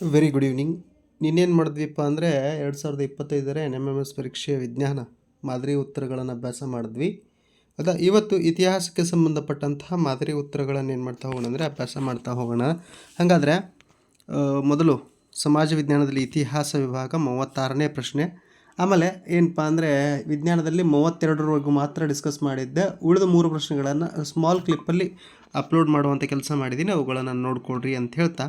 Very good evening ನಿನ್ನೇನು ಮಾಡಿದ್ವಿಪ್ಪ ಅಂದರೆ ಎರಡು ಸಾವಿರದ ಇಪ್ಪತ್ತೈದರ ಎನ್ ಎಂ ಎಂ ಎಸ್ ಪರೀಕ್ಷೆಯ ವಿಜ್ಞಾನ ಮಾದರಿ ಉತ್ತರಗಳನ್ನು ಅಭ್ಯಾಸ ಮಾಡಿದ್ವಿ. ಅದ, ಇವತ್ತು ಇತಿಹಾಸಕ್ಕೆ ಸಂಬಂಧಪಟ್ಟಂತಹ ಮಾದರಿ ಉತ್ತರಗಳನ್ನು ಏನು ಮಾಡ್ತಾ ಹೋಗೋಣ ಅಂದರೆ ಅಭ್ಯಾಸ ಮಾಡ್ತಾ ಹೋಗೋಣ. ಹಾಗಾದರೆ ಮೊದಲು ಸಮಾಜ ವಿಜ್ಞಾನದಲ್ಲಿ ಇತಿಹಾಸ ವಿಭಾಗ ಮೂವತ್ತಾರನೇ ಪ್ರಶ್ನೆ. ಆಮೇಲೆ ಏನಪ್ಪ ಅಂದರೆ ವಿಜ್ಞಾನದಲ್ಲಿ ಮೂವತ್ತೆರಡರವರೆಗೂ ಮಾತ್ರ ಡಿಸ್ಕಸ್ ಮಾಡಿದ್ದೆ. ಉಳಿದ ಮೂರು ಪ್ರಶ್ನೆಗಳನ್ನು ಸ್ಮಾಲ್ ಕ್ಲಿಪ್ಪಲ್ಲಿ ಅಪ್ಲೋಡ್ ಮಾಡುವಂಥ ಕೆಲಸ ಮಾಡಿದ್ದೀನಿ ಅವುಗಳನ್ನು ನೋಡ್ಕೊಳ್ರಿ ಅಂತ ಹೇಳ್ತಾ.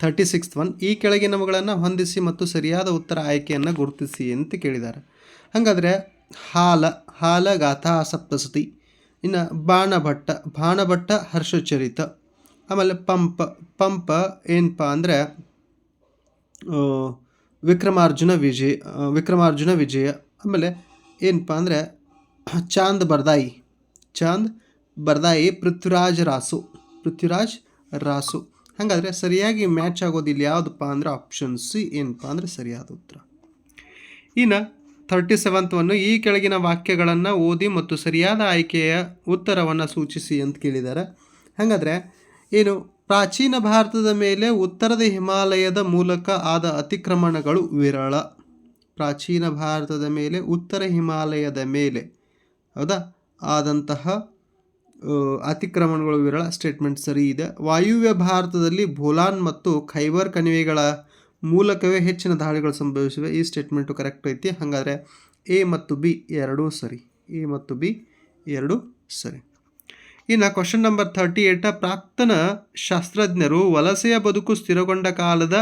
ಥರ್ಟಿ ಸಿಕ್ಸ್ತ್ ಒನ್ ಈ ಕೆಳಗಿನವುಗಳನ್ನು ಹೊಂದಿಸಿ ಮತ್ತು ಸರಿಯಾದ ಉತ್ತರ ಆಯ್ಕೆಯನ್ನು ಗುರುತಿಸಿ ಅಂತ ಕೇಳಿದ್ದಾರೆ. ಹಾಗಾದರೆ ಹಾಲ ಹಾಲ ಗಾಥಾ ಸಪ್ತಸತಿ, ಇನ್ನು ಬಾಣಭಟ್ಟ ಬಾಣಭಟ್ಟ ಹರ್ಷಚರಿತ, ಆಮೇಲೆ ಪಂಪ ಪಂಪ ಏನಪ್ಪ ಅಂದರೆ ವಿಕ್ರಮಾರ್ಜುನ ವಿಜಯ ವಿಕ್ರಮಾರ್ಜುನ ವಿಜಯ, ಆಮೇಲೆ ಏನಪ್ಪ ಅಂದರೆ ಚಾಂದ್ ಬರ್ದಾಯಿ ಚಾಂದ್ ಬರ್ದಾಯಿ ಪೃಥ್ವಿರಾಜ್ ರಾಸು ಪೃಥ್ವಿರಾಜ್ ರಾಸು. ಹಾಗಾದರೆ ಸರಿಯಾಗಿ ಮ್ಯಾಚ್ ಆಗೋದು ಇಲ್ಲಿ ಯಾವುದಪ್ಪ ಅಂದರೆ ಆಪ್ಷನ್ ಸಿ ಏನಪ್ಪ ಅಂದರೆ ಸರಿಯಾದ ಉತ್ತರ. ಇನ್ನು ಥರ್ಟಿ ಸೆವೆಂತ್ವನ್ನು ಈ ಕೆಳಗಿನ ವಾಕ್ಯಗಳನ್ನು ಓದಿ ಮತ್ತು ಸರಿಯಾದ ಆಯ್ಕೆಯ ಉತ್ತರವನ್ನು ಸೂಚಿಸಿ ಅಂತ ಕೇಳಿದ್ದಾರೆ ಹಾಗಾದರೆ ಏನು ಪ್ರಾಚೀನ ಭಾರತದ ಮೇಲೆ ಉತ್ತರದ ಹಿಮಾಲಯದ ಮೂಲಕ ಆದ ಅತಿಕ್ರಮಣಗಳು ವಿರಳ. ಪ್ರಾಚೀನ ಭಾರತದ ಮೇಲೆ ಉತ್ತರ ಹಿಮಾಲಯದ ಮೇಲೆ ಹೌದಾ? ಆದಂತಹ ಅತಿಕ್ರಮಣಗಳು ವಿರಳ ಸ್ಟೇಟ್ಮೆಂಟ್ ಸರಿ ಇದೆ. ವಾಯುವ್ಯ ಭಾರತದಲ್ಲಿ ಭೋಲಾನ್ ಮತ್ತು ಖೈಬರ್ ಕಣಿವೆಗಳ ಮೂಲಕವೇ ಹೆಚ್ಚಿನ ದಾಳಿಗಳು ಸಂಭವಿಸಿವೆ. ಈ ಸ್ಟೇಟ್ಮೆಂಟು ಕರೆಕ್ಟ್ ಐತಿ. ಹಾಗಾದರೆ ಎ ಮತ್ತು ಬಿ ಎರಡೂ ಸರಿ. ಎ ಮತ್ತು ಬಿ ಎರಡೂ ಸರಿ. ಇನ್ನು ಕ್ವಶನ್ ನಂಬರ್ ಥರ್ಟಿ ಏಟ ಪ್ರಾಕ್ತನ ಶಾಸ್ತ್ರಜ್ಞರು ವಲಸೆಯ ಬದುಕು ಸ್ಥಿರಗೊಂಡ ಕಾಲದ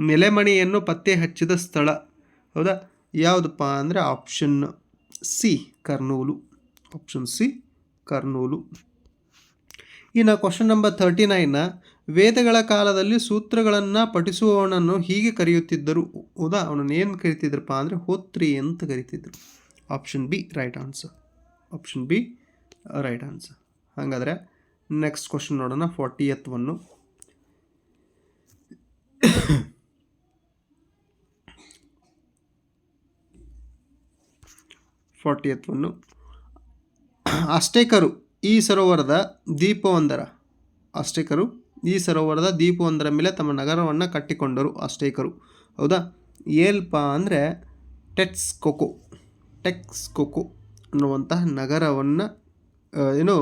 ನೆಲೆಮಣಿಯನ್ನು ಪತ್ತೆ ಹಚ್ಚಿದ ಸ್ಥಳ. ಹೌದಾ? ಯಾವುದಪ್ಪ ಅಂದರೆ option C, Kurnool. Option C Kurnool. ಇನ್ನು ಕ್ವಶನ್ ನಂಬರ್ ತರ್ಟಿ ನೈನ್ ವೇದಗಳ ಕಾಲದಲ್ಲಿ ಸೂತ್ರಗಳನ್ನು ಪಠಿಸುವವನನ್ನು ಹೀಗೆ ಕರೆಯುತ್ತಿದ್ದರು. ಹೌದಾ ಅವನನ್ನು ಏನು ಕರಿತಿದ್ರಪ್ಪ ಅಂದರೆ ಹೋತ್ರಿ ಅಂತ ಕರಿತಿದ್ರು. Option B right answer option B right answer ಹಾಗಾದರೆ ನೆಕ್ಸ್ಟ್ ಕ್ವಶನ್ ನೋಡೋಣ ಫಾರ್ಟಿ ಎತ್ವನ್ನು ಫಾರ್ಟಿ ಎತ್ವನ್ನು ಅಷ್ಟೇಕರು ಈ ಸರೋವರದ ದೀಪವೊಂದರ, ಅಷ್ಟೇಕರು ಈ ಸರೋವರದ ದೀಪವೊಂದರ ಮೇಲೆ ತಮ್ಮ ನಗರವನ್ನು ಕಟ್ಟಿಕೊಂಡರು ಅಷ್ಟೇಕರು. ಹೌದಾ? ಏಲ್ಪ ಅಂದರೆ ಟೆಕ್ಸ್ ಕೊಕೊ ಟೆಕ್ಸ್ ಕೊಕೊ ಅನ್ನುವಂತಹ ನಗರವನ್ನು ಏನು,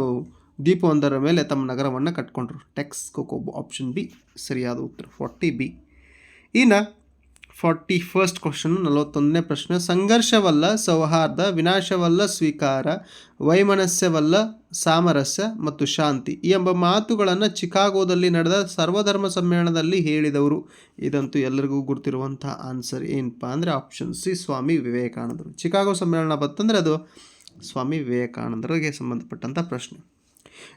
ದೀಪವೊಂದರ ಮೇಲೆ ತಮ್ಮ ನಗರವನ್ನು ಕಟ್ಕೊಂಡ್ರು. ಟೆಕ್ಸ್ ಕೊಕೊ ಆಪ್ಷನ್ ಬಿ ಸರಿಯಾದ ಉತ್ತರ ಫಾರ್ಟಿ ಬಿ ಇನ್ನು ಫಾರ್ಟಿ ಫಸ್ಟ್ ಕ್ವಶನ್ ನಲವತ್ತೊಂದನೇ ಪ್ರಶ್ನೆ. ಸಂಘರ್ಷವಲ್ಲ, ಸೌಹಾರ್ದ, ವಿನಾಶವಲ್ಲ, ಸ್ವೀಕಾರ, ವೈಮನಸ್ಯವಲ್ಲ, ಸಾಮರಸ್ಯ ಮತ್ತು ಶಾಂತಿ ಎಂಬ ಮಾತುಗಳನ್ನು ಚಿಕಾಗೋದಲ್ಲಿ ನಡೆದ ಸರ್ವಧರ್ಮ ಸಮ್ಮೇಳನದಲ್ಲಿ ಹೇಳಿದವರು. ಇದಂತೂ ಎಲ್ಲರಿಗೂ ಗುರ್ತಿರುವಂಥ ಆನ್ಸರ್ ಏನಪ್ಪ ಅಂದರೆ ಆಪ್ಷನ್ ಸಿ ಸ್ವಾಮಿ ವಿವೇಕಾನಂದರು. ಚಿಕಾಗೋ ಸಮ್ಮೇಳನ ಬತ್ತಂದರೆ ಅದು ಸ್ವಾಮಿ ವಿವೇಕಾನಂದರಿಗೆ ಸಂಬಂಧಪಟ್ಟಂಥ ಪ್ರಶ್ನೆ.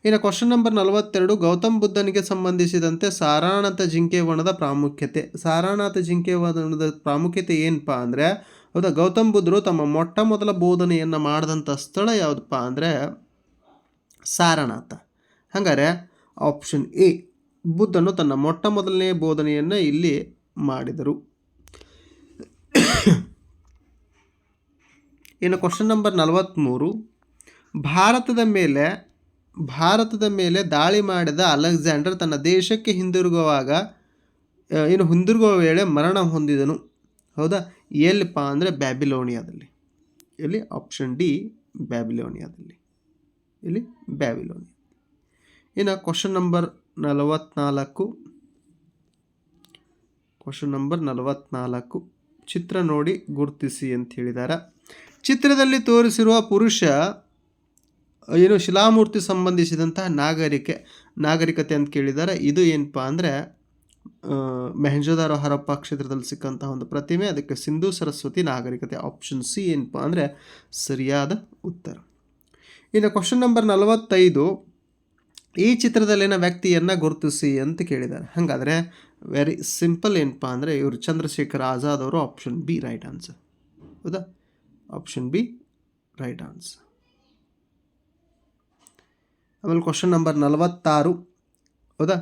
ಇನ್ನು ಕ್ವಶನ್ ನಂಬರ್ ನಲವತ್ತೆರಡು, ಗೌತಮ್ ಬುದ್ಧನಿಗೆ ಸಂಬಂಧಿಸಿದಂತೆ ಸಾರಾನಾಥ ಜಿಂಕೆ ವನದ ಪ್ರಾಮುಖ್ಯತೆ. ಸಾರಾನಾಥ ಜಿಂಕೆ ವನದ ಪ್ರಾಮುಖ್ಯತೆ ಏನಪ್ಪ ಅಂದರೆ, ಹೌದಾ? ಗೌತಮ್ ಬುದ್ಧರು ತಮ್ಮ ಮೊಟ್ಟ ಮೊದಲ ಬೋಧನೆಯನ್ನು ಮಾಡಿದಂಥ ಸ್ಥಳ ಯಾವುದಪ್ಪ ಅಂದರೆ, ಸಾರನಾಥ. ಹಾಗಾದರೆ ಆಪ್ಷನ್ ಎ ಬುದ್ಧನು ತನ್ನ ಮೊಟ್ಟ ಮೊದಲನೇ ಬೋಧನೆಯನ್ನು ಇಲ್ಲಿ ಮಾಡಿದರು. ಇನ್ನು ಕ್ವಶನ್ ನಂಬರ್ ನಲವತ್ತ್ಮೂರು ಭಾರತದ ಮೇಲೆ ಭಾರತದ ಮೇಲೆ ದಾಳಿ ಮಾಡಿದ ಅಲೆಕ್ಸಾಂಡರ್ ತನ್ನ ದೇಶಕ್ಕೆ ಹಿಂದಿರುಗುವಾಗ ಏನು ಹಿಂದಿರುಗುವ ವೇಳೆ ಮರಣ ಹೊಂದಿದನು. ಹೌದಾ? ಎಲ್ಲಿಪ್ಪ ಅಂದರೆ ಬ್ಯಾಬಿಲೋನಿಯಾದಲ್ಲಿ. ಇಲ್ಲಿ ಆಪ್ಷನ್ ಡಿ, ಬ್ಯಾಬಿಲೋನಿಯಾದಲ್ಲಿ. ಇಲ್ಲಿ ಬ್ಯಾಬಿಲೋನಿಯಾ ಇನ್ನು ಕ್ವಶನ್ ನಂಬರ್ ನಲವತ್ನಾಲ್ಕು. ಕ್ವಶನ್ ನಂಬರ್ ನಲವತ್ನಾಲ್ಕು. ಚಿತ್ರ ನೋಡಿ ಗುರುತಿಸಿ ಅಂತ ಹೇಳಿದ್ದಾರೆ ಚಿತ್ರದಲ್ಲಿ ತೋರಿಸಿರುವ ಪುರುಷ ಏನು ಶಿಲಾಮೂರ್ತಿ ಸಂಬಂಧಿಸಿದಂತಹ ನಾಗರಿಕೆ, ನಾಗರಿಕತೆ ಅಂತ ಕೇಳಿದ್ದಾರೆ ಇದು ಏನಪ್ಪ ಅಂದರೆ ಮೆಹಂಜೋದಾರೋ ಹರಪ್ಪ ಕ್ಷೇತ್ರದಲ್ಲಿ ಸಿಕ್ಕಂತಹ ಒಂದು ಪ್ರತಿಮೆ, ಅದಕ್ಕೆ ಸಿಂಧು ಸರಸ್ವತಿ ನಾಗರಿಕತೆ ಆಪ್ಷನ್ ಸಿ ಏನಪ್ಪ ಅಂದರೆ ಸರಿಯಾದ ಉತ್ತರ. ಇನ್ನು ಕ್ವಶನ್ ನಂಬರ್ ನಲವತ್ತೈದು, ಈ ಚಿತ್ರದಲ್ಲಿನ ವ್ಯಕ್ತಿಯನ್ನು ಗುರುತಿಸಿ ಅಂತ ಕೇಳಿದ್ದಾರೆ ಹಾಗಾದರೆ ವೆರಿ ಸಿಂಪಲ್ ಏನಪ್ಪ ಅಂದರೆ, ಇವರು ಚಂದ್ರಶೇಖರ್ ಆಜಾದ್ ಅವರು ಆಪ್ಷನ್ ಬಿ ರೈಟ್ ಆನ್ಸರ್ ಹೌದಾ? ಆಪ್ಷನ್ ಬಿ ರೈಟ್ ಆನ್ಸರ್ ಆಮೇಲೆ ಕ್ವಶನ್ ನಂಬರ್ ನಲವತ್ತಾರು. ಹೌದಾ?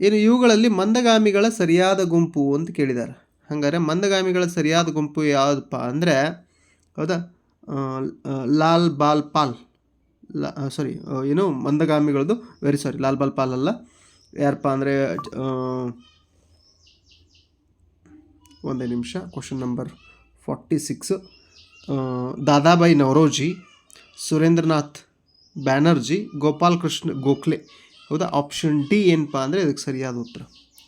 ಏನು ಇವುಗಳಲ್ಲಿ ಮಂದಗಾಮಿಗಳ ಸರಿಯಾದ ಗುಂಪು ಅಂತ ಕೇಳಿದ್ದಾರೆ ಹಾಗಾದರೆ ಮಂದಗಾಮಿಗಳ ಸರಿಯಾದ ಗುಂಪು ಯಾವುದಪ್ಪ ಅಂದರೆ, ಹೌದಾ? ಲಾಲ್ ಬಾಲ್ ಪಾಲ್. ಲಾ ಸಾರಿ ಏನು ಮಂದಗಾಮಿಗಳದ್ದು ವೆರಿ ಸಾರಿ ಲಾಲ್ ಬಾಲ್ ಪಾಲ್ ಅಲ್ಲ. ಯಾರಪ್ಪ ಅಂದರೆ ಒಂದೇ ನಿಮಿಷ question number forty six Dadabhai Naoroji, Surendranath Banerjee Gopal Krishna Gokhale. ಹೌದಾ? ಆಪ್ಷನ್ ಡಿ ಏನಪ್ಪ ಅಂದರೆ ಇದಕ್ಕೆ ಸರಿಯಾದ ಉತ್ತರ.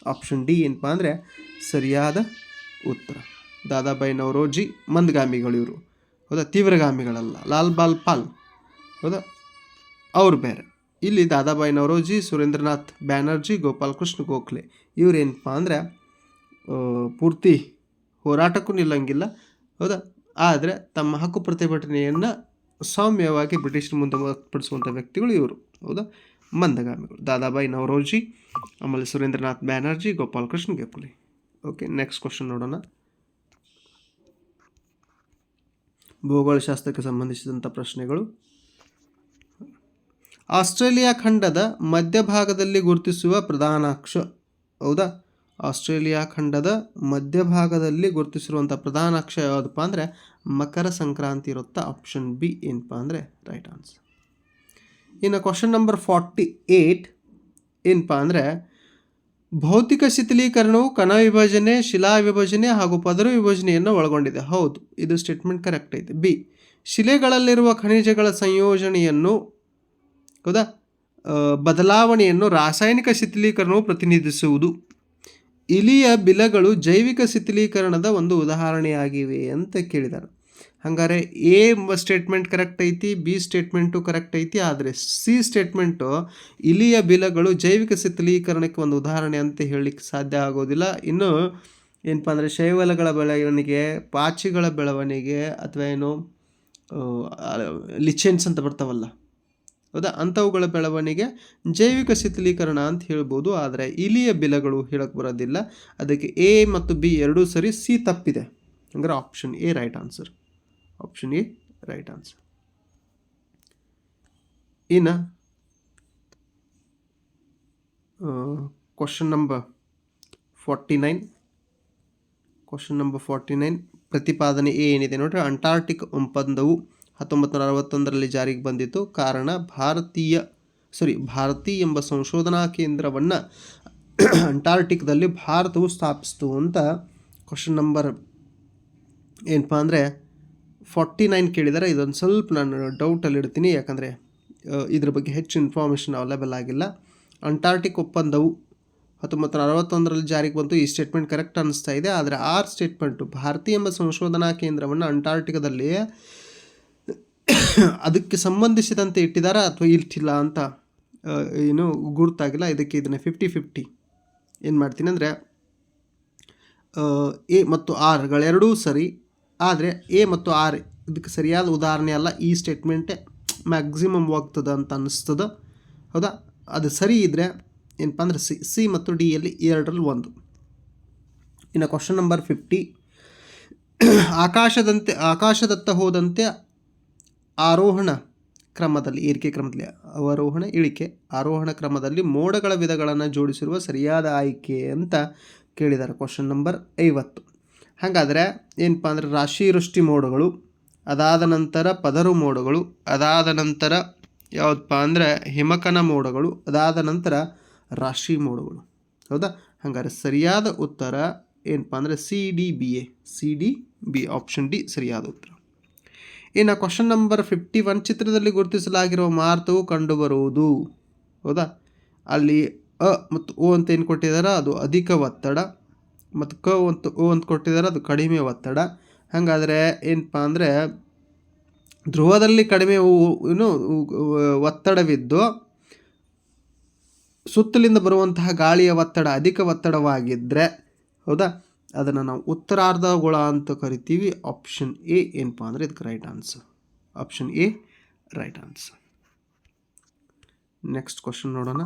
ಆಪ್ಷನ್ ಡಿ ಏನಪ್ಪ ಅಂದರೆ ಸರಿಯಾದ ಉತ್ತರ. ದಾದಾಬಾಯಿ ನವರೋಜಿ ಮಂದಗಾಮಿಗಳು ಇವರು. ಹೌದಾ? ತೀವ್ರಗಾಮಿಗಳಲ್ಲ. ಲಾಲ್ ಬಾಲ್ ಪಾಲ್. ಹೌದಾ? ಅವ್ರು ಬೇರೆ. ಇಲ್ಲಿ ದಾದಾಬಾಯಿ ನವರೋಜಿ ಸುರೇಂದ್ರನಾಥ್ ಬ್ಯಾನರ್ಜಿ ಗೋಪಾಲ್ ಕೃಷ್ಣ ಗೋಖಲೆ ಇವ್ರೇನಪ್ಪ ಅಂದರೆ ಪೂರ್ತಿ ಹೋರಾಟಕ್ಕೂ ನಿಲ್ಲಂಗಿಲ್ಲ. ಹೌದಾ? ಆದರೆ ತಮ್ಮ ಹಕ್ಕು ಪ್ರತಿಭಟನೆಯನ್ನು ಸೌಮ್ಯವಾಗಿ ಬ್ರಿಟಿಷ್ ಮುಂದೆ ವ್ಯಕ್ತಪಡಿಸುವಂಥ ವ್ಯಕ್ತಿಗಳು ಇವರು. ಹೌದಾ? ಮಂದಗಾಮಿಗಳು. ದಾದಾಬಾಯಿ ನವರೋಜಿ, ಆಮೇಲೆ Surendranath Banerjee, Gopal Krishna Gokhale okay next question ನೋಡೋಣ. ಭೂಗೋಳಶಾಸ್ತ್ರಕ್ಕೆ ಸಂಬಂಧಿಸಿದಂಥ ಪ್ರಶ್ನೆಗಳು. ಆಸ್ಟ್ರೇಲಿಯಾ ಖಂಡದ ಮಧ್ಯಭಾಗದಲ್ಲಿ ಗುರುತಿಸುವ ಪ್ರಧಾನ ಅಕ್ಷ ಹೌದಾ? ಆಸ್ಟ್ರೇಲಿಯಾ ಖಂಡದ ಮಧ್ಯಭಾಗದಲ್ಲಿ ಗುರುತಿಸಿರುವಂಥ ಪ್ರಧಾನ ಅಕ್ಷ ಯಾವುದಪ್ಪ ಅಂದರೆ ಮಕರ ಸಂಕ್ರಾಂತಿ ಇರುತ್ತಾ ಆಪ್ಷನ್ ಬಿ ಏನಪ್ಪ ಅಂದರೆ ರೈಟ್ ಆನ್ಸರ್ ಇನ್ನು ಕ್ವಶನ್ ನಂಬರ್ ಫಾರ್ಟಿ ಏಯ್ಟ್ ಏನಪ್ಪ ಅಂದರೆ ಭೌತಿಕ ಶಿಥಿಲೀಕರಣವು ಕಣ ವಿಭಜನೆ, ಶಿಲಾ ವಿಭಜನೆ ಹಾಗೂ ಪದರು ವಿಭಜನೆಯನ್ನು ಒಳಗೊಂಡಿದೆ. ಹೌದು, ಇದು ಸ್ಟೇಟ್ಮೆಂಟ್ ಕರೆಕ್ಟ್ ಐತೆ. ಬಿ ಶಿಲೆಗಳಲ್ಲಿರುವ ಖನಿಜಗಳ ಸಂಯೋಜನೆಯನ್ನು ಹೌದಾ? ಬದಲಾವಣೆಯನ್ನು ರಾಸಾಯನಿಕ ಶಿಥಿಲೀಕರಣವು ಪ್ರತಿನಿಧಿಸುವುದು. ಇಲಿಯ ಬಿಲಗಳು ಜೈವಿಕ ಶಿಥಿಲೀಕರಣದ ಒಂದು ಉದಾಹರಣೆಯಾಗಿವೆ ಅಂತ ಕೇಳಿದ್ದಾರೆ ಹಂಗಾರೆ ಎ ಸ್ಟೇಟ್ಮೆಂಟ್ ಕರೆಕ್ಟ್ ಐತಿ, ಬಿ ಸ್ಟೇಟ್ಮೆಂಟು ಕರೆಕ್ಟ್ ಐತಿ, ಆದರೆ ಸಿ ಸ್ಟೇಟ್ಮೆಂಟು ಇಲಿಯ ಬಿಲಗಳು ಜೈವಿಕ ಶಿಥಿಲೀಕರಣಕ್ಕೆ ಒಂದು ಉದಾಹರಣೆ ಅಂತ ಹೇಳಲಿಕ್ಕೆ ಸಾಧ್ಯ ಆಗೋದಿಲ್ಲ. ಇನ್ನು ಏನಪ್ಪ ಅಂದರೆ ಶೈವಲಗಳ ಬೆಳವಣಿಗೆ, ಪಾಚಿಗಳ ಬೆಳವಣಿಗೆ ಅಥವಾ ಏನು ಲಿಚೆನ್ಸ್ ಅಂತ ಬರ್ತಾವಲ್ಲ ಹೌದಾ ಅಂಥವುಗಳ ಬೆಳವಣಿಗೆ ಜೈವಿಕ ಶಿಥಿಲೀಕರಣ ಅಂತ ಹೇಳ್ಬೋದು. ಆದರೆ ಇಲಿಯ ಬಿಲಗಳು ಹೇಳಕ್ಕೆ ಬರೋದಿಲ್ಲ. ಅದಕ್ಕೆ ಎ ಮತ್ತು ಬಿ ಎರಡೂ ಸರಿ ಸಿ ತಪ್ಪಿದೆ. ಹಂಗಾರೆ option A right answer option A right answer ಇನ್ನು question number forty nine question number forty nine ಪ್ರತಿಪಾದನೆ ಎ ಏನಿದೆ ನೋಡ್ರಿ? ಅಂಟಾರ್ಟಿಕ್ ಒಪ್ಪಂದವು ಹತ್ತೊಂಬತ್ತು ನೂರ ಅರವತ್ತೊಂದರಲ್ಲಿ ಜಾರಿಗೆ ಬಂದಿತ್ತು. ಕಾರಣ ಭಾರತೀಯ ಸಾರಿ ಭಾರತಿ ಎಂಬ ಸಂಶೋಧನಾ ಕೇಂದ್ರವನ್ನು ಅಂಟಾರ್ಟಿಕ್ದಲ್ಲಿ ಭಾರತವು ಸ್ಥಾಪಿಸಿತು ಅಂತ ಕ್ವಶನ್ ನಂಬರ್ ಏನಪ್ಪ ಅಂದರೆ ಫಾರ್ಟಿ ನೈನ್ ಕೇಳಿದರೆ ಇದೊಂದು ಸ್ವಲ್ಪ ನಾನು ಡೌಟಲ್ಲಿ ಇಡ್ತೀನಿ. ಯಾಕಂದರೆ ಇದ್ರ ಬಗ್ಗೆ ಹೆಚ್ಚು ಇನ್ಫಾರ್ಮೇಷನ್ ಅವೈಲೇಬಲ್ ಆಗಿಲ್ಲ. ಅಂಟಾರ್ಟಿಕ್ ಒಪ್ಪಂದವು ಹತ್ತೊಂಬತ್ತು ನೂರ ಅರವತ್ತೊಂದರಲ್ಲಿ ಜಾರಿಗೆ ಬಂತು. ಈ ಸ್ಟೇಟ್ಮೆಂಟ್ ಕರೆಕ್ಟ್ ಅನ್ನಿಸ್ತಾ ಇದೆ. ಆದರೆ ಆರ್ ಸ್ಟೇಟ್ಮೆಂಟು ಭಾರತೀಯ ಎಂಬ ಸಂಶೋಧನಾ ಕೇಂದ್ರವನ್ನು ಅಂಟಾರ್ಟಿಕದಲ್ಲಿ ಅದಕ್ಕೆ ಸಂಬಂಧಿಸಿದಂತೆ ಇಟ್ಟಿದ್ದಾರಾ ಅಥವಾ ಇಟ್ಟಿಲ್ಲ ಅಂತ ಏನು ಗುರುತಾಗಿಲ್ಲ. ಇದಕ್ಕೆ ಇದನ್ನು ಫಿಫ್ಟಿ ಫಿಫ್ಟಿ ಏನು ಮಾಡ್ತೀನಿ ಅಂದರೆ ಎ ಮತ್ತು ಆರ್ಗಳೆರಡೂ ಸರಿ, ಆದರೆ ಎ ಮತ್ತು ಆರ್ ಇದಕ್ಕೆ ಸರಿಯಾದ ಉದಾಹರಣೆ ಅಲ್ಲ. ಈ ಸ್ಟೇಟ್ಮೆಂಟೇ ಮ್ಯಾಕ್ಸಿಮಮ್ ಹೋಗ್ತದೆ ಅಂತ ಅನ್ನಿಸ್ತದೆ. ಹೌದಾ? ಅದು ಸರಿ ಇದ್ದರೆ ಏನಪ್ಪ ಅಂದರೆ ಸಿ ಸಿ ಮತ್ತು ಡಿಯಲ್ಲಿ ಎರಡರಲ್ಲಿ ಒಂದು. ಇನ್ನು ಕ್ವಶನ್ ನಂಬರ್ ಫಿಫ್ಟಿ ಆಕಾಶದಂತೆ, ಆಕಾಶದತ್ತ ಹೋದಂತೆ ಆರೋಹಣ ಕ್ರಮದಲ್ಲಿ, ಏರಿಕೆ ಕ್ರಮದಲ್ಲಿ, ಅವರೋಹಣ, ಇಳಿಕೆ. ಆರೋಹಣ ಕ್ರಮದಲ್ಲಿ ಮೋಡಗಳ ವಿಧಗಳನ್ನು ಜೋಡಿಸಿರುವ ಸರಿಯಾದ ಆಯ್ಕೆ ಅಂತ ಕೇಳಿದ್ದಾರೆ ಕ್ವಶನ್ ನಂಬರ್ ಐವತ್ತು. ಹಾಗಾದರೆ ಏನಪ್ಪ ಅಂದರೆ ರಾಶಿ ವೃಷ್ಟಿ ಮೋಡಗಳು, ಅದಾದ ನಂತರ ಪದರು ಮೋಡಗಳು, ಅದಾದ ನಂತರ ಯಾವುದಪ್ಪ ಅಂದರೆ ಹಿಮಕನ ಮೋಡಗಳು, ಅದಾದ ನಂತರ ರಾಶಿ ಮೋಡಗಳು. ಹೌದಾ? ಹಾಗಾದ್ರೆ ಸರಿಯಾದ ಉತ್ತರ ಏನಪ್ಪ ಅಂದರೆ C D B A C D B option D ಸರಿಯಾದ ಉತ್ತರ. ಇನ್ನು ಕ್ವಶನ್ ನಂಬರ್ ಫಿಫ್ಟಿ ಒನ್ ಚಿತ್ರದಲ್ಲಿ ಗುರುತಿಸಲಾಗಿರುವ ಮಾರ್ತವು ಕಂಡುಬರುವುದು. ಹೌದಾ? ಅಲ್ಲಿ ಅ ಮತ್ತು ಓ ಅಂತ ಏನು ಕೊಟ್ಟಿದ್ದಾರೆ ಅದು ಅಧಿಕ ಒತ್ತಡ ಮತ್ತು ಕ ಮತ್ತು ಓ ಅಂತ ಕೊಟ್ಟಿದ್ದಾರೆ ಅದು ಕಡಿಮೆ ಒತ್ತಡ. ಹಾಗಾದರೆ ಏನಪ್ಪ ಅಂದರೆ ಧ್ರುವದಲ್ಲಿ ಕಡಿಮೆ ಏನು ಒತ್ತಡವಿದ್ದು ಸುತ್ತಲಿಂದ ಬರುವಂತಹ ಗಾಳಿಯ ಒತ್ತಡ ಅಧಿಕ ಒತ್ತಡವಾಗಿದ್ದರೆ ಹೌದಾ? ಅದನ್ನು ನಾವು ಉತ್ತರಾರ್ಧ ಗೋಳ ಅಂತ ಕರಿತೀವಿ. ಆಪ್ಷನ್ ಎ ಏನಪ್ಪ ಅಂದರೆ ಇದಕ್ಕೆ right answer option A right answer next question ನೋಡೋಣ.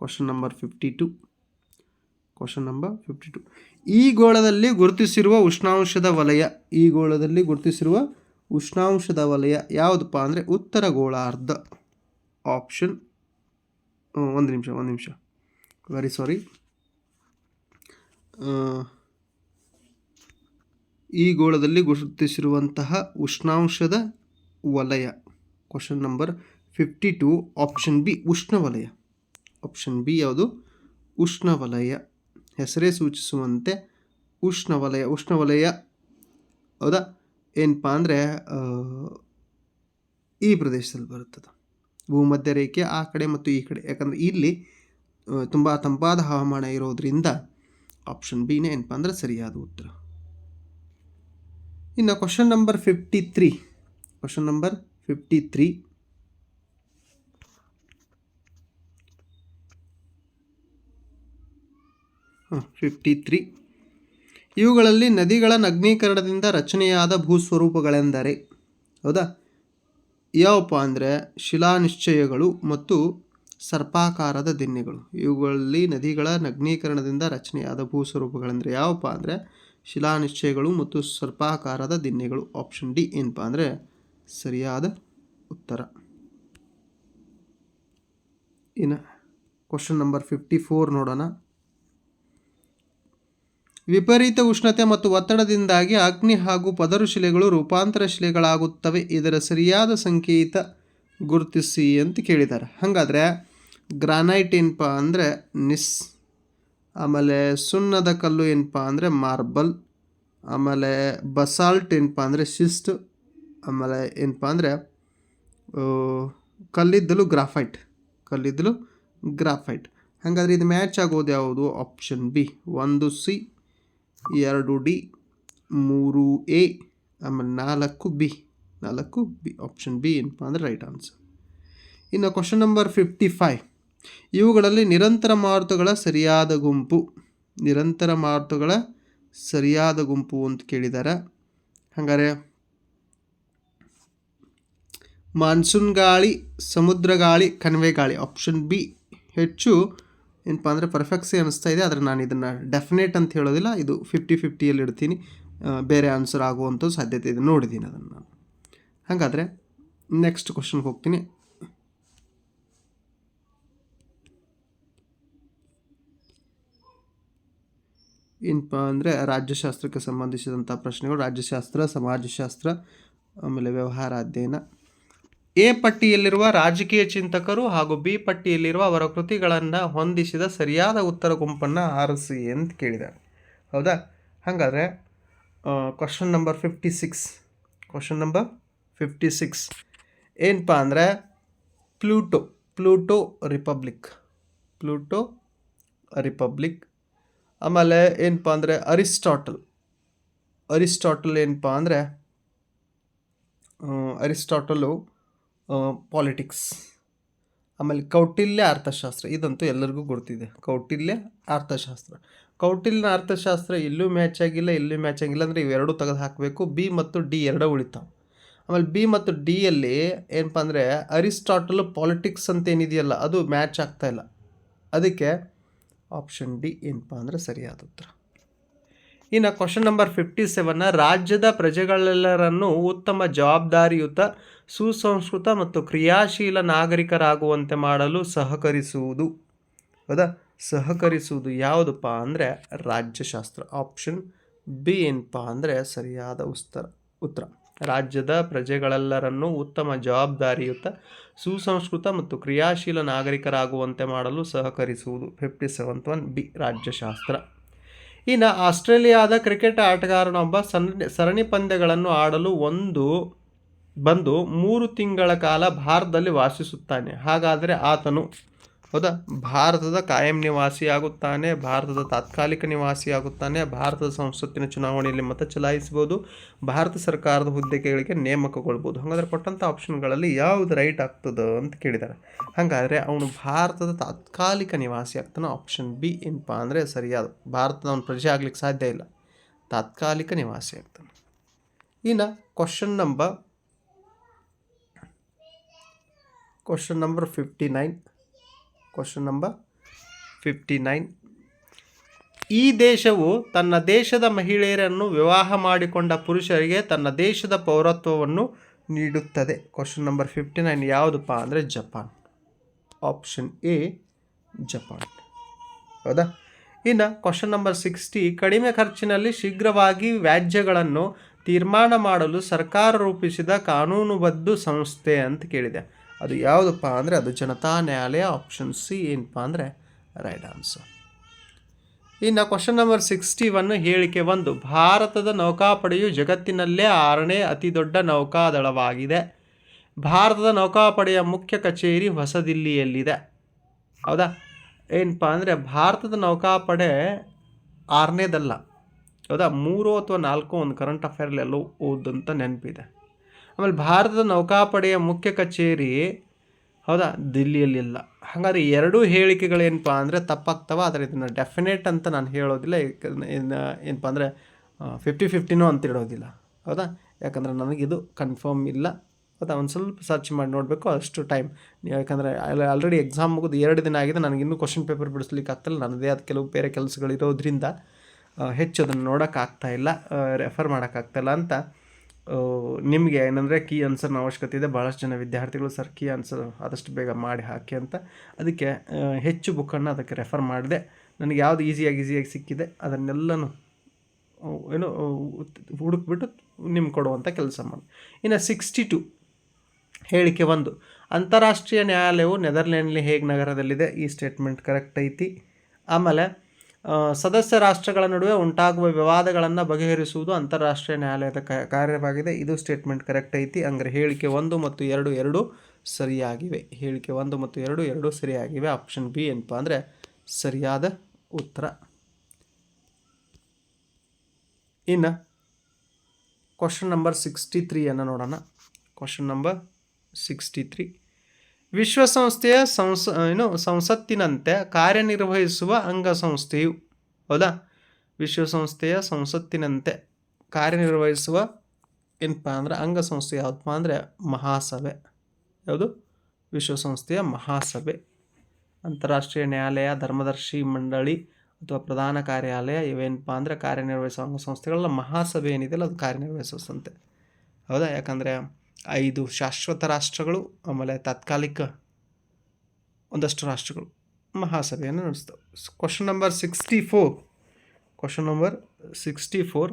Question number fifty two question number fifty two ಈ ಗೋಳದಲ್ಲಿ ಗುರುತಿಸಿರುವ ಉಷ್ಣಾಂಶದ ವಲಯ, ಈ ಗೋಳದಲ್ಲಿ ಗುರುತಿಸಿರುವ ಉಷ್ಣಾಂಶದ ವಲಯ ಯಾವುದಪ್ಪ ಅಂದರೆ ಉತ್ತರ ಗೋಳಾರ್ಧ ಆಪ್ಷನ್ ಒಂದು ನಿಮಿಷ ಒಂದು ನಿಮಿಷ. ವೆರಿ ಸಾರಿ ಈ ಗೋಳದಲ್ಲಿ ಗುರುತಿಸಿರುವಂತಹ ಉಷ್ಣಾಂಶದ ವಲಯ. Question number fifty two option B ಉಷ್ಣವಲಯ. ಆಪ್ಷನ್ ಬಿ ಯಾವುದು? ಉಷ್ಣವಲಯ. ಹೆಸರೇ ಸೂಚಿಸುವಂತೆ ಉಷ್ಣವಲಯ. ಉಷ್ಣವಲಯ ಹೌದಾ? ಏನಪ್ಪ ಅಂದರೆ ಈ ಪ್ರದೇಶದಲ್ಲಿ ಬರುತ್ತದೆ. ಭೂಮಧ್ಯ ರೇಖೆ ಆ ಕಡೆ ಮತ್ತು ಈ ಕಡೆ. ಯಾಕಂದರೆ ಇಲ್ಲಿ ತುಂಬ ತಂಪಾದ ಹವಾಮಾನ ಇರೋದರಿಂದ ಆಪ್ಷನ್ ಬಿನೇ ಏನಪ್ಪ ಅಂದರೆ ಸರಿಯಾದ ಉತ್ತರ. ಇನ್ನು question number fifty three question number fifty three fifty three ಇವುಗಳಲ್ಲಿ ನದಿಗಳ ನಗ್ನೀಕರಣದಿಂದ ರಚನೆಯಾದ ಭೂಸ್ವರೂಪಗಳೆಂದರೆ, ಹೌದಾ? ಯಾವಪ್ಪ ಅಂದರೆ ಶಿಲಾನಿಶ್ಚಯಗಳು ಮತ್ತು ಸರ್ಪಾಕಾರದ ದಿನ್ನೆಗಳು ಇವುಗಳಲ್ಲಿ ನದಿಗಳ ನಗ್ನೀಕರಣದಿಂದ ರಚನೆಯಾದ ಭೂಸ್ವರೂಪಗಳೆಂದರೆ ಯಾವಪ್ಪ ಅಂದರೆ ಶಿಲಾನಿಶ್ಚಯಗಳು ಮತ್ತು ಸರ್ಪಾಕಾರದ ದಿನ್ನೆಗಳು ಆಪ್ಷನ್ ಡಿ ಏನಪ್ಪ ಅಂದರೆ ಸರಿಯಾದ ಉತ್ತರ. ಇನ್ನು ಕ್ವಶನ್ ನಂಬರ್ ಫಿಫ್ಟಿ ಫೋರ್ ನೋಡೋಣ. ವಿಪರೀತ ಉಷ್ಣತೆ ಮತ್ತು ಒತ್ತಡದಿಂದಾಗಿ ಅಗ್ನಿ ಹಾಗೂ ಪದರು ಶಿಲೆಗಳು ರೂಪಾಂತರ ಶಿಲೆಗಳಾಗುತ್ತವೆ. ಇದರ ಸರಿಯಾದ ಸಂಕೇತ ಗುರುತಿಸಿ ಅಂತ ಕೇಳಿದ್ದಾರೆ. ಹಾಗಾದರೆ ಗ್ರಾನೈಟ್ ಏನಪ್ಪ ಅಂದರೆ ನಿಸ್, ಆಮೇಲೆ ಸುಣ್ಣದ ಕಲ್ಲು ಏನಪ್ಪ ಅಂದರೆ ಮಾರ್ಬಲ್, ಆಮೇಲೆ ಬಸಾಲ್ಟ್ ಏನಪ್ಪ ಅಂದರೆ ಶಿಸ್ಟ್, ಆಮೇಲೆ ಏನಪ್ಪ ಅಂದರೆ ಕಲ್ಲಿದ್ದಲು ಗ್ರಾಫೈಟ್ ಕಲ್ಲಿದ್ದಲು ಗ್ರಾಫೈಟ್. ಹಾಗಾದರೆ ಇದು ಮ್ಯಾಚ್ ಆಗೋದು ಯಾವುದು? ಆಪ್ಷನ್ ಬಿ, ಒಂದು ಸಿ, ಎರಡು ಡಿ, ಮೂರು ಎ, ಆಮೇಲೆ ನಾಲ್ಕು ಬಿ. ನಾಲ್ಕು ಬಿ ಆಪ್ಷನ್ ಬಿ ಏನಪ್ಪ ಅಂದರೆ ರೈಟ್ ಆನ್ಸರ್ ಇನ್ನು ಕ್ವಶನ್ ನಂಬರ್ ಫಿಫ್ಟಿ ಫೈವ್ ಇವುಗಳಲ್ಲಿ ನಿರಂತರ ಮಾರುತಗಳ ಸರಿಯಾದ ಗುಂಪು. ನಿರಂತರ ಮಾರುತಗಳ ಸರಿಯಾದ ಗುಂಪು ಅಂತ ಕೇಳಿದ್ದಾರೆ ಹಾಗಾದರೆ ಮಾನ್ಸೂನ್ ಗಾಳಿ, ಸಮುದ್ರ ಗಾಳಿ ಕಣಿವೆ ಗಾಳಿ ಆಪ್ಷನ್ ಬಿ ಹೆಚ್ಚು ಏನಪ್ಪ ಅಂದರೆ ಪರ್ಫೆಕ್ಟ್ಸಿ ಅನಿಸ್ತಾ ಇದೆ. ಆದರೆ ನಾನು ಇದನ್ನು ಡೆಫಿನೇಟ್ ಅಂತ ಹೇಳೋದಿಲ್ಲ. ಇದು ಫಿಫ್ಟಿ ಫಿಫ್ಟಿಯಲ್ಲಿ ಇಡ್ತೀನಿ. ಬೇರೆ ಆನ್ಸರ್ ಆಗುವಂಥ ಸಾಧ್ಯತೆ ಇದೆ. ನೋಡಿದ್ದೀನಿ ಅದನ್ನು ನಾನು. ಹಾಗಾದರೆ ನೆಕ್ಸ್ಟ್ ಕ್ವಶನ್ಗೆ ಹೋಗ್ತೀನಿ. ಏನಪ್ಪ ಅಂದರೆ ರಾಜ್ಯಶಾಸ್ತ್ರಕ್ಕೆ ಸಂಬಂಧಿಸಿದಂಥ ಪ್ರಶ್ನೆಗಳು, ರಾಜ್ಯಶಾಸ್ತ್ರ, ಸಮಾಜಶಾಸ್ತ್ರ, ಆಮೇಲೆ ವ್ಯವಹಾರ ಅಧ್ಯಯನ. ಎ ಪಟ್ಟಿಯಲ್ಲಿರುವ ರಾಜಕೀಯ ಚಿಂತಕರು ಹಾಗೂ ಬಿ ಪಟ್ಟಿಯಲ್ಲಿರುವ ಅವರ ಕೃತಿಗಳನ್ನು ಹೊಂದಿಸಿದ ಸರಿಯಾದ ಉತ್ತರ ಗುಂಪನ್ನು ಆರಿಸಿ ಅಂತ ಕೇಳಿದ್ದಾರೆ ಹೌದಾ? ಹಾಗಾದರೆ question number fifty six question number fifty six ಏನಪ್ಪ ಅಂದರೆ Pluto Pluto republic Pluto republic. ಆಮೇಲೆ ಏನಪ್ಪ ಅಂದರೆ ಅರಿಸ್ಟಾಟಲ್ ಅರಿಸ್ಟಾಟಲ್ ಏನಪ್ಪ ಅಂದರೆ ಅರಿಸ್ಟಾಟಲು ಪಾಲಿಟಿಕ್ಸ್ ಆಮೇಲೆ ಕೌಟಿಲ್ಯ ಅರ್ಥಶಾಸ್ತ್ರ, ಇದಂತೂ ಎಲ್ಲರಿಗೂ ಗೊತ್ತಿದೆ. ಕೌಟಿಲ್ಯ ಅರ್ಥಶಾಸ್ತ್ರ. ಕೌಟಿಲ್ಯ ಅರ್ಥಶಾಸ್ತ್ರ ಇಲ್ಲೂ ಮ್ಯಾಚ್ ಆಗಿಲ್ಲ, ಇಲ್ಲೂ ಮ್ಯಾಚ್ ಆಗಿಲ್ಲ ಅಂದರೆ ಇವೆರಡೂ ತೆಗೆದು ಹಾಕಬೇಕು. ಬಿ ಮತ್ತು ಡಿ ಎರಡೂ ಉಳಿತಾವೆ. ಆಮೇಲೆ ಬಿ ಮತ್ತು ಡಿಯಲ್ಲಿ ಏನಪ್ಪ ಅಂದರೆ ಅರಿಸ್ಟಾಟಲ್ ಪಾಲಿಟಿಕ್ಸ್ ಅಂತ ಏನಿದೆಯಲ್ಲ, ಅದು ಮ್ಯಾಚ್ ಆಗ್ತಾ ಇಲ್ಲ. ಅದಕ್ಕೆ ಆಪ್ಷನ್ ಡಿ ಏನಪ್ಪ ಅಂದರೆ ಸರಿಯಾದ ಉತ್ತರ. ಇನ್ನು ಕ್ವಶನ್ ನಂಬರ್ ಫಿಫ್ಟಿ ಸೆವೆನ್ನ ರಾಜ್ಯದ ಪ್ರಜೆಗಳೆಲ್ಲರನ್ನು ಉತ್ತಮ ಜವಾಬ್ದಾರಿಯುತ, ಸುಸಂಸ್ಕೃತ ಮತ್ತು ಕ್ರಿಯಾಶೀಲ ನಾಗರಿಕರಾಗುವಂತೆ ಮಾಡಲು ಸಹಕರಿಸುವುದು. ಹೌದಾ? ಸಹಕರಿಸುವುದು ಯಾವುದಪ್ಪ ಅಂದರೆ ರಾಜ್ಯಶಾಸ್ತ್ರ. ಆಪ್ಷನ್ ಬಿ ಏನಪ್ಪ ಅಂದರೆ ಸರಿಯಾದ ಉತ್ತರ ಉತ್ತರ. ರಾಜ್ಯದ ಪ್ರಜೆಗಳೆಲ್ಲರನ್ನೂ ಉತ್ತಮ ಜವಾಬ್ದಾರಿಯುತ, ಸುಸಂಸ್ಕೃತ ಮತ್ತು ಕ್ರಿಯಾಶೀಲ ನಾಗರಿಕರಾಗುವಂತೆ ಮಾಡಲು ಸಹಕರಿಸುವುದು. ಫಿಫ್ಟಿ ಸೆವೆಂತ್ ಒನ್ ಬಿ, ರಾಜ್ಯಶಾಸ್ತ್ರ. ಇನ್ನು ಆಸ್ಟ್ರೇಲಿಯಾದ ಕ್ರಿಕೆಟ್ ಆಟಗಾರನೊಬ್ಬ ಸರಣಿ ಸರಣಿ ಪಂದ್ಯಗಳನ್ನು ಆಡಲು ಒಂದು, ಬಂದು ಮೂರು ತಿಂಗಳ ಕಾಲ ಭಾರತದಲ್ಲಿ ವಾಸಿಸುತ್ತಾನೆ. ಹಾಗಾದರೆ ಆತನು ಹೌದಾ? ಭಾರತದ ಕಾಯಂ ನಿವಾಸಿಯಾಗುತ್ತಾನೆ, ಭಾರತದ ತಾತ್ಕಾಲಿಕ ನಿವಾಸಿಯಾಗುತ್ತಾನೆ, ಭಾರತದ ಸಂಸತ್ತಿನ ಚುನಾವಣೆಯಲ್ಲಿ ಮತ ಚಲಾಯಿಸ್ಬೋದು ಭಾರತ ಸರ್ಕಾರದ ಹುದ್ದೆಗಳಿಗೆ ನೇಮಕಗೊಳ್ಬೋದು ಹಾಗಾದರೆ ಕೊಟ್ಟಂಥ ಆಪ್ಷನ್ಗಳಲ್ಲಿ ಯಾವುದು ರೈಟ್ ಆಗ್ತದೆ ಅಂತ ಕೇಳಿದ್ದಾರೆ ಹಾಗಾದರೆ ಅವನು ಭಾರತದ ತಾತ್ಕಾಲಿಕ ನಿವಾಸಿ ಆಗ್ತಾನೆ ಆಪ್ಷನ್ ಬಿ ಏನಪ್ಪ ಅಂದರೆ ಸರಿಯಾದ, ಭಾರತದ ಅವನು ಪ್ರಜೆ ಆಗ್ಲಿಕ್ಕೆ ಸಾಧ್ಯ ಇಲ್ಲ, ತಾತ್ಕಾಲಿಕ ನಿವಾಸಿ ಆಗ್ತಾನೆ. ಇನ್ನು question number question number fifty nine question number fifty nine ಈ ದೇಶವು ತನ್ನ ದೇಶದ ಮಹಿಳೆಯರನ್ನು ವಿವಾಹ ಮಾಡಿಕೊಂಡ ಪುರುಷರಿಗೆ ತನ್ನ ದೇಶದ ಪೌರತ್ವವನ್ನು ನೀಡುತ್ತದೆ. ಕ್ವಶನ್ ನಂಬರ್ ಫಿಫ್ಟಿ ನೈನ್ ಯಾವುದಪ್ಪ ಅಂದರೆ ಜಪಾನ್. Option A Japan. ಹೌದಾ? ಇನ್ನು ಕ್ವಶನ್ ನಂಬರ್ ಸಿಕ್ಸ್ಟಿ ಕಡಿಮೆ ಖರ್ಚಿನಲ್ಲಿ ಶೀಘ್ರವಾಗಿ ವ್ಯಾಜ್ಯಗಳನ್ನು ತೀರ್ಮಾನ ಮಾಡಲು ಸರ್ಕಾರ ರೂಪಿಸಿದ ಕಾನೂನುಬದ್ಧ ಸಂಸ್ಥೆ ಅಂತ ಕೇಳಿದೆ. ಅದು ಯಾವುದಪ್ಪ ಅಂದರೆ ಅದು ಜನತಾ ನ್ಯಾಯಾಲಯ ಆಪ್ಷನ್ ಸಿ ಏನಪ್ಪ ಅಂದರೆ ರೈಟ್ ಆನ್ಸರ್ ಇನ್ನು ಕ್ವಶನ್ ನಂಬರ್ ಸಿಕ್ಸ್ಟಿ ಒನ್ ಹೇಳಿಕೆ ಒಂದು. ಭಾರತದ ನೌಕಾಪಡೆಯು ಜಗತ್ತಿನಲ್ಲೇ ಆರನೇ ಅತಿ ದೊಡ್ಡ ನೌಕಾದಳವಾಗಿದೆ. ಭಾರತದ ನೌಕಾಪಡೆಯ ಮುಖ್ಯ ಕಚೇರಿ ಹೊಸದಿಲ್ಲಿಯಲ್ಲಿದೆ. ಹೌದಾ? ಏನಪ್ಪ ಅಂದರೆ ಭಾರತದ ನೌಕಾಪಡೆ ಆರನೇದಲ್ಲ. ಹೌದಾ? ಮೂರು ಅಥವಾ ನಾಲ್ಕು ಒಂದು ಕರೆಂಟ್ ಅಫೇರ್ಲೆಲ್ಲೂ ಓದಂತ ನೆನಪಿದೆ. ಆಮೇಲೆ ಭಾರತದ ನೌಕಾಪಡೆಯ ಮುಖ್ಯ ಕಚೇರಿ, ಹೌದಾ? ದಿಲ್ಲಿಯಲ್ಲಿಲ್ಲ. ಹಾಗಾದ್ರೆ ಎರಡೂ ಹೇಳಿಕೆಗಳೇನಪ್ಪ ಅಂದರೆ ತಪ್ಪಾಗ್ತವೆ? ಆದರೆ ಇದನ್ನು ಡೆಫಿನೇಟ್ ಅಂತ ನಾನು ಹೇಳೋದಿಲ್ಲ. ಏನಪ್ಪ ಅಂದರೆ ಫಿಫ್ಟಿ ಫಿಫ್ಟಿನೂ ಅಂತ ಇಡೋದಿಲ್ಲ. ಹೌದಾ? ಯಾಕಂದರೆ ನನಗಿದು ಕನ್ಫರ್ಮ್ ಇಲ್ಲ. ಹೌದಾ? ಒಂದು ಸ್ವಲ್ಪ ಸರ್ಚ್ ಮಾಡಿ ನೋಡಬೇಕು. ಅಷ್ಟು ಟೈಮ್ ಯಾಕಂದರೆ ಆಲ್ರೆಡಿ ಎಕ್ಸಾಮ್ ಮುಗಿದು ಎರಡು ದಿನ ಆಗಿದೆ. ನನಗೆ ಇನ್ನೂ ಕ್ವಶನ್ ಪೇಪರ್ ಬಿಡಿಸ್ಲಿಕ್ಕೆ ಆಗ್ತಿಲ್ಲ. ನನ್ನದೇ ಆದ ಕೆಲವು ಬೇರೆ ಕೆಲಸಗಳಿರೋದ್ರಿಂದ ಹೆಚ್ಚು ಅದನ್ನು ನೋಡೋಕ್ಕಾಗ್ತಾ ಇಲ್ಲ. ರೆಫರ್ ಮಾಡೋಕ್ಕಾಗ್ತಾಯಿಲ್ಲ ಅಂತ ನಿಮಗೆ ಏನಂದರೆ ಕೀ ಆನ್ಸರ್ನ ಅವಶ್ಯಕತೆ ಇದೆ. ಭಾಳಷ್ಟು ಜನ ವಿದ್ಯಾರ್ಥಿಗಳು ಸರ್ ಕೀ ಆನ್ಸರ್ ಆದಷ್ಟು ಬೇಗ ಮಾಡಿ ಹಾಕಿ ಅಂತ. ಅದಕ್ಕೆ ಹೆಚ್ಚು ಬುಕ್ಕನ್ನು ಅದಕ್ಕೆ ರೆಫರ್ ಮಾಡಿದೆ. ನನಗೆ ಯಾವುದು ಈಸಿಯಾಗಿ ಈಸಿಯಾಗಿ ಸಿಕ್ಕಿದೆ, ಅದನ್ನೆಲ್ಲನೂ ಏನು ಹುಡುಕ್ಬಿಟ್ಟು ನಿಮ್ಗೆ ಕೊಡುವಂಥ ಕೆಲಸ ಮಾಡಿ. ಇನ್ನು ಸಿಕ್ಸ್ಟಿ ಟು ಹೇಳಿಕೆ ಒಂದು. ಅಂತಾರಾಷ್ಟ್ರೀಯ ನ್ಯಾಯಾಲಯವು ನೆದರ್ಲ್ಯಾಂಡ್ಲಿ ಹೇಗ್ ನಗರದಲ್ಲಿದೆ? ಈ ಸ್ಟೇಟ್ಮೆಂಟ್ ಕರೆಕ್ಟ್ ಐತಿ. ಆಮೇಲೆ ಸದಸ್ಯ ರಾಷ್ಟ್ರಗಳ ನಡುವೆ ಉಂಟಾಗುವ ವಿವಾದಗಳನ್ನು ಬಗೆಹರಿಸುವುದು ಅಂತಾರಾಷ್ಟ್ರೀಯ ನ್ಯಾಯಾಲಯದ ಕಾರ್ಯವಾಗಿದೆ. ಇದು ಸ್ಟೇಟ್ಮೆಂಟ್ ಕರೆಕ್ಟ್ ಐತಿ. ಅಂದರೆ ಹೇಳಿಕೆ ಒಂದು ಮತ್ತು ಎರಡು ಎರಡು ಸರಿಯಾಗಿವೆ. ಹೇಳಿಕೆ ಒಂದು ಮತ್ತು ಎರಡು ಎರಡು ಸರಿಯಾಗಿವೆ. ಆಪ್ಷನ್ ಬಿ ಏನಪ್ಪ ಅಂದರೆ ಸರಿಯಾದ ಉತ್ತರ. ಇನ್ನು ಕ್ವಶನ್ ನಂಬರ್ ಸಿಕ್ಸ್ಟಿ ತ್ರೀಯನ್ನು ನೋಡೋಣ. ಕ್ವಶನ್ ನಂಬರ್ ಸಿಕ್ಸ್ಟಿ ತ್ರೀ ವಿಶ್ವಸಂಸ್ಥೆಯ ಸಂಸ, ಏನು, ಸಂಸತ್ತಿನಂತೆ ಕಾರ್ಯನಿರ್ವಹಿಸುವ ಅಂಗಸಂಸ್ಥೆಯು, ಹೌದಾ? ವಿಶ್ವಸಂಸ್ಥೆಯ ಸಂಸತ್ತಿನಂತೆ ಕಾರ್ಯನಿರ್ವಹಿಸುವ ಏನಪ್ಪ ಅಂದ್ರೆ ಅಂಗಸಂಸ್ಥೆ ಯಾವುದಪ್ಪ ಅಂದರೆ ಮಹಾಸಭೆ, ಯಾವುದು? ವಿಶ್ವಸಂಸ್ಥೆಯ ಮಹಾಸಭೆ. ಅಂತಾರಾಷ್ಟ್ರೀಯ ನ್ಯಾಯಾಲಯ, ಧರ್ಮದರ್ಶಿ ಮಂಡಳಿ ಅಥವಾ ಪ್ರಧಾನ ಕಾರ್ಯಾಲಯ ಇವೇನಪ್ಪ ಅಂದರೆ ಕಾರ್ಯನಿರ್ವಹಿಸುವ ಅಂಗಸಂಸ್ಥೆಗಳೆಲ್ಲ ಮಹಾಸಭೆ ಏನಿದೆಯಲ್ಲ, ಅದು ಕಾರ್ಯನಿರ್ವಹಿಸುವ ಸಂಸ್ಥೆ ಹೌದಾ? ಯಾಕಂದರೆ ಐದು ಶಾಶ್ವತ ರಾಷ್ಟ್ರಗಳು, ಆಮೇಲೆ ತಾತ್ಕಾಲಿಕ ಒಂದಷ್ಟು ರಾಷ್ಟ್ರಗಳು ಮಹಾಸಭೆಯನ್ನು ನಡೆಸ್ತವೆ. Question number sixty four question number sixty four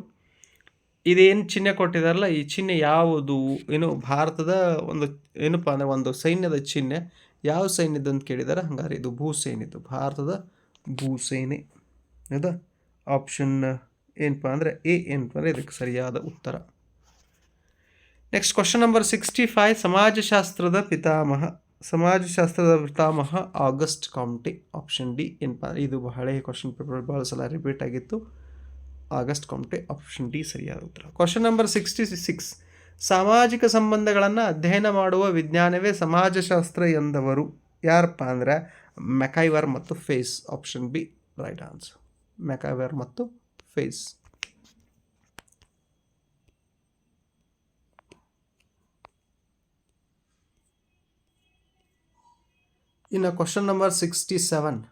ಇದೇನು ಚಿಹ್ನೆ ಕೊಟ್ಟಿದಾರಲ್ಲ, ಈ ಚಿಹ್ನೆ ಯಾವುದು? ಏನು ಭಾರತದ ಒಂದು ಏನಪ್ಪ ಅಂದರೆ ಒಂದು ಸೈನ್ಯದ ಚಿಹ್ನೆ. ಯಾವ ಸೈನ್ಯದ ಅಂತ ಕೇಳಿದ್ದಾರೆ ಹಂಗಾರೆ ಇದು ಭೂಸೇನಿದು ಭಾರತದ ಭೂಸೇನೆ ಅದ ಆಪ್ಷನ್ ಏನಪ್ಪ ಅಂದರೆ ಎ ಏನಪ್ಪ ಅಂದರೆ ಇದಕ್ಕೆ ಸರಿಯಾದ ಉತ್ತರ. Next question number sixty five ಸಮಾಜಶಾಸ್ತ್ರದ ಪಿತಾಮಹ ಸಮಾಜಶಾಸ್ತ್ರದ ಪಿತಾಮಹ ಆಗಸ್ಟ್ ಕಾಮ್ಟೆ ಆಪ್ಷನ್ ಡಿ ಏನಪ್ಪ ಇದು ಬಹಳ ಕ್ವಶನ್ ಪೇಪರ್ ಭಾಳ ಸಲ ರಿಪೀಟ್ ಆಗಿತ್ತು. ಆಗಸ್ಟ್ ಕಾಮ್ಟೆ ಆಪ್ಷನ್ ಡಿ ಸರಿಯಾದ ಉತ್ತರ. ಕ್ವಶನ್ ನಂಬರ್ ಸಿಕ್ಸ್ಟಿ ಸಿಕ್ಸ್ ಸಾಮಾಜಿಕ ಸಂಬಂಧಗಳನ್ನು ಅಧ್ಯಯನ ಮಾಡುವ ವಿಜ್ಞಾನವೇ ಸಮಾಜಶಾಸ್ತ್ರ ಎಂದವರು? ಯಾರಪ್ಪ ಅಂದರೆ ಮೆಕೈವರ್ ಮತ್ತು Page option B right answer MacIver ಮತ್ತು ಫೇಸ್. ಇನ್ನು question number sixty seven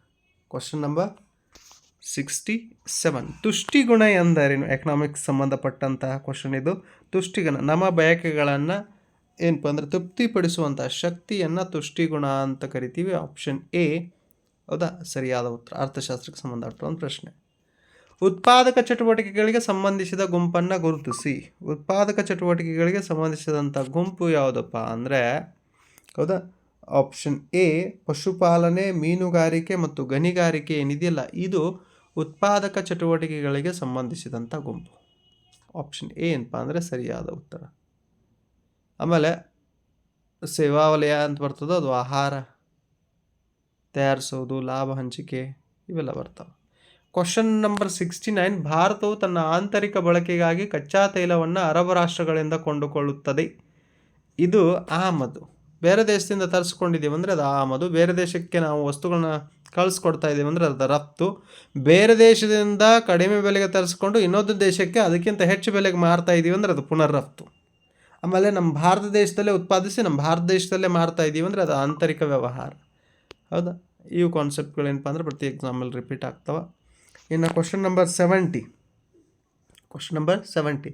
question number sixty seven ತುಷ್ಟಿಗುಣ ಎಂದರೇನು? ಎಕನಾಮಿಕ್ಸ್ ಸಂಬಂಧಪಟ್ಟಂತಹ ಕ್ವಶನ್ ಇದು. ತುಷ್ಟಿಗುಣ ನಮ್ಮ ಬಯಕೆಗಳನ್ನು ಏನಪ್ಪ ಅಂದರೆ ತೃಪ್ತಿಪಡಿಸುವಂಥ ಶಕ್ತಿಯನ್ನು ತುಷ್ಟಿಗುಣ ಅಂತ ಕರಿತೀವಿ. ಆಪ್ಷನ್ ಎ ಹೌದಾ? ಸರಿಯಾದ ಉತ್ತರ. ಅರ್ಥಶಾಸ್ತ್ರಕ್ಕೆ ಸಂಬಂಧಪಟ್ಟ ಒಂದು ಪ್ರಶ್ನೆ. ಉತ್ಪಾದಕ ಚಟುವಟಿಕೆಗಳಿಗೆ ಸಂಬಂಧಿಸಿದ ಗುಂಪನ್ನು ಗುರುತಿಸಿ. ಉತ್ಪಾದಕ ಚಟುವಟಿಕೆಗಳಿಗೆ ಸಂಬಂಧಿಸಿದಂಥ ಗುಂಪು ಯಾವುದಪ್ಪ ಅಂದರೆ, ಹೌದಾ? ಆಪ್ಷನ್ ಎ ಪಶುಪಾಲನೆ, ಮೀನುಗಾರಿಕೆ ಮತ್ತು ಗಣಿಗಾರಿಕೆ ಏನಿದೆಯಲ್ಲ, ಇದು ಉತ್ಪಾದಕ ಚಟುವಟಿಕೆಗಳಿಗೆ ಸಂಬಂಧಿಸಿದಂಥ ಗುಂಪು. ಆಪ್ಷನ್ ಎ ಏನಪ್ಪ ಅಂದರೆ ಸರಿಯಾದ ಉತ್ತರ. ಆಮೇಲೆ ಸೇವಾ ವಲಯ ಅಂತ ಬರ್ತದೋ, ಅದು ಆಹಾರ, ತಯಾರಿಸೋದು, ಲಾಭ ಹಂಚಿಕೆ, ಇವೆಲ್ಲ ಬರ್ತವೆ. ಕ್ವಶನ್ ನಂಬರ್ ಸಿಕ್ಸ್ಟಿ ನೈನ್ ಭಾರತವು ತನ್ನ ಆಂತರಿಕ ಬಳಕೆಗಾಗಿ ಕಚ್ಚಾ ತೈಲವನ್ನು ಅರಬ್ ರಾಷ್ಟ್ರಗಳಿಂದ ಕೊಂಡುಕೊಳ್ಳುತ್ತದೆ. ಇದು ಆಮದು ಬೇರೆ ದೇಶದಿಂದ ತರಿಸ್ಕೊಂಡಿದ್ದೀವಿ ಅಂದರೆ ಅದು ಆಮದು. ಬೇರೆ ದೇಶಕ್ಕೆ ನಾವು ವಸ್ತುಗಳನ್ನ ಕಳಿಸ್ಕೊಡ್ತಾ ಇದ್ದೀವಿ ಅಂದರೆ ಅದು ರಫ್ತು. ಬೇರೆ ದೇಶದಿಂದ ಕಡಿಮೆ ಬೆಲೆಗೆ ತರಿಸ್ಕೊಂಡು ಇನ್ನೊಂದು ದೇಶಕ್ಕೆ ಅದಕ್ಕಿಂತ ಹೆಚ್ಚು ಬೆಲೆಗೆ ಮಾರ್ತಾ ಇದ್ದೀವಿ ಅಂದರೆ ಅದು ಪುನರ್ ರಫ್ತು. ಆಮೇಲೆ ನಮ್ಮ ಭಾರತ ದೇಶದಲ್ಲೇ ಉತ್ಪಾದಿಸಿ ನಮ್ಮ ಭಾರತ ದೇಶದಲ್ಲೇ ಮಾರ್ತಾ ಇದ್ದೀವಿ ಅಂದರೆ ಅದು ಆಂತರಿಕ ವ್ಯವಹಾರ. ಹೌದಾ? ಇವು ಕಾನ್ಸೆಪ್ಟ್ಗಳೇನಪ್ಪ ಅಂದ್ರೆ ಪ್ರತಿ ಎಕ್ಸಾಮಲ್ಲಿ ರಿಪೀಟ್ ಆಗ್ತವೆ. ಇನ್ನು question number seventy question number seventy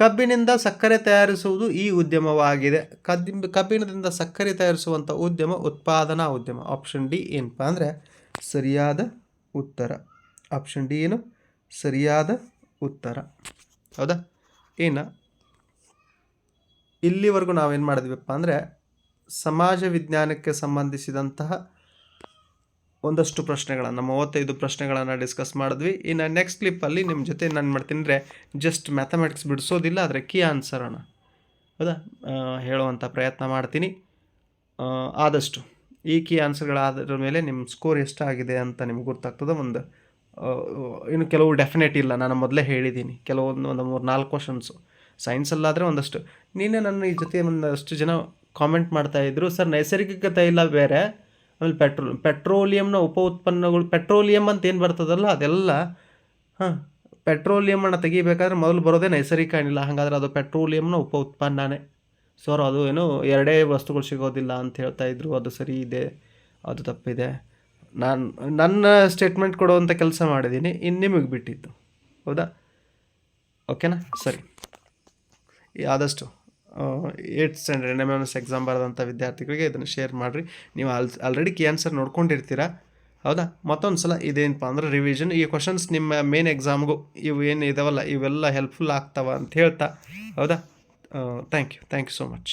ಕಬ್ಬಿನಿಂದ ಸಕ್ಕರೆ ತಯಾರಿಸುವುದು ಈ ಉದ್ಯಮವಾಗಿದೆ. ಕದ್ದಿ ಕಬ್ಬಿಣದಿಂದ ಸಕ್ಕರೆ ತಯಾರಿಸುವಂಥ ಉದ್ಯಮ ಉತ್ಪಾದನಾ ಉದ್ಯಮ. ಆಪ್ಷನ್ ಡಿ ಏನಪ್ಪ ಅಂದರೆ ಸರಿಯಾದ ಉತ್ತರ. ಆಪ್ಷನ್ ಡಿ ಏನು? ಸರಿಯಾದ ಉತ್ತರ. ಹೌದಾ? ಇನ್ನು ಇಲ್ಲಿವರೆಗೂ ನಾವೇನು ಮಾಡಿದ್ವಿಪ್ಪ ಅಂದರೆ ಸಮಾಜ ವಿಜ್ಞಾನಕ್ಕೆ ಸಂಬಂಧಿಸಿದಂತಹ ಒಂದಷ್ಟು ಪ್ರಶ್ನೆಗಳನ್ನು, ಮೂವತ್ತೈದು ಪ್ರಶ್ನೆಗಳನ್ನು ಡಿಸ್ಕಸ್ ಮಾಡಿದ್ವಿ. ಇನ್ನು ನೆಕ್ಸ್ಟ್ ಕ್ಲಿಪ್ಪಲ್ಲಿ ನಿಮ್ಮ ಜೊತೆ ನಾನು ಮಾಡ್ತೀನಿ ಜಸ್ಟ್ ಮ್ಯಾಥಮೆಟಿಕ್ಸ್ ಬಿಡಿಸೋದಿಲ್ಲ, ಆದರೆ ಕೀ ಅಣ್ಣ. ಹೌದಾ? ಹೇಳುವಂಥ ಪ್ರಯತ್ನ ಮಾಡ್ತೀನಿ. ಆದಷ್ಟು. ಈ ಕೀ ಆನ್ಸರ್ಗಳಾದ್ರ ಮೇಲೆ ನಿಮ್ಮ ಸ್ಕೋರ್ ಎಷ್ಟಾಗಿದೆ ಅಂತ ನಿಮ್ಗೆ ಗೊತ್ತಾಗ್ತದೆ. ಒಂದು ಇನ್ನು ಕೆಲವು ಡೆಫಿನೆಟ್ ಇಲ್ಲ. ನಾನು ಮೊದಲೇ ಹೇಳಿದ್ದೀನಿ ಕೆಲವೊಂದು ಒಂದು ಮೂರು, ನಾಲ್ಕು ಕ್ವಶನ್ಸು ಸೈನ್ಸಲ್ಲಾದರೆ ಒಂದಷ್ಟು. ನೀನೇ ನನ್ನ ಈ ಜೊತೆ ಒಂದಷ್ಟು ಜನ ಕಾಮೆಂಟ್ ಮಾಡ್ತಾಯಿದ್ರು ಸರ್ ನೈಸರ್ಗಿಕ ತೈಲ ಬೇರೆ. ಆಮೇಲೆ ಪೆಟ್ರೋಲ್, ಪೆಟ್ರೋಲಿಯಂನ ಉಪ ಉತ್ಪನ್ನಗಳು, ಪೆಟ್ರೋಲಿಯಂ ಅಂತ ಏನು ಬರ್ತದಲ್ಲ ಅದೆಲ್ಲ, ಹಾಂ ಪೆಟ್ರೋಲಿಯಮನ್ನು ತೆಗಿಬೇಕಾದ್ರೆ ಮೊದಲು ಬರೋದೇ ನೈಸರ್ಗಿಕ ಅನಿಲ ಹಾಗಾದ್ರೆ ಅದು ಪೆಟ್ರೋಲಿಯಂನ ಉಪ ಉತ್ಪನ್ನನೇ. ಸರ್ ಅದು ಏನು ಎರಡೇ ವಸ್ತುಗಳು ಸಿಗೋದಿಲ್ಲ ಅಂತ ಹೇಳ್ತಾ ಇದ್ರು, ಅದು ಸರಿ ಇದೆ, ಅದು ತಪ್ಪಿದೆ. ನಾನು, ನನ್ನ ಸ್ಟೇಟ್ಮೆಂಟ್ ಕೊಡುವಂಥ ಕೆಲಸ ಮಾಡಿದ್ದೀನಿ ಇನ್ನು ನಿಮಗೆ ಬಿಟ್ಟಿತ್ತು ಹೌದಾ? ಓಕೆನಾ ಸರಿ. ಆದಷ್ಟು. Eight standard N M M S exam ಬರೆದಂಥ ವಿದ್ಯಾರ್ಥಿಗಳಿಗೆ ಇದನ್ನು ಶೇರ್ ಮಾಡಿರಿ. ನೀವು ಆಲ್ ಆಲ್ರೆಡಿ ಕಿ ಆನ್ಸರ್ ನೋಡ್ಕೊಂಡಿರ್ತೀರಾ? ಹೌದಾ? ಮತ್ತೊಂದು ಸಲ ಇದೇನಪ್ಪ ಅಂದ್ರೆ ರಿವಿಷನ್ ಈ ಕ್ವಶನ್ಸ್ ನಿಮ್ಮ ಮೇನ್ ಎಕ್ಸಾಮ್ಗೂ ಇವು ಏನು ಇದಾವಲ್ಲ, ಇವೆಲ್ಲ ಹೆಲ್ಪ್ಫುಲ್ ಆಗ್ತಾವ ಅಂತ ಹೇಳ್ತಾ. ಹೌದಾ? Thank you thank you so much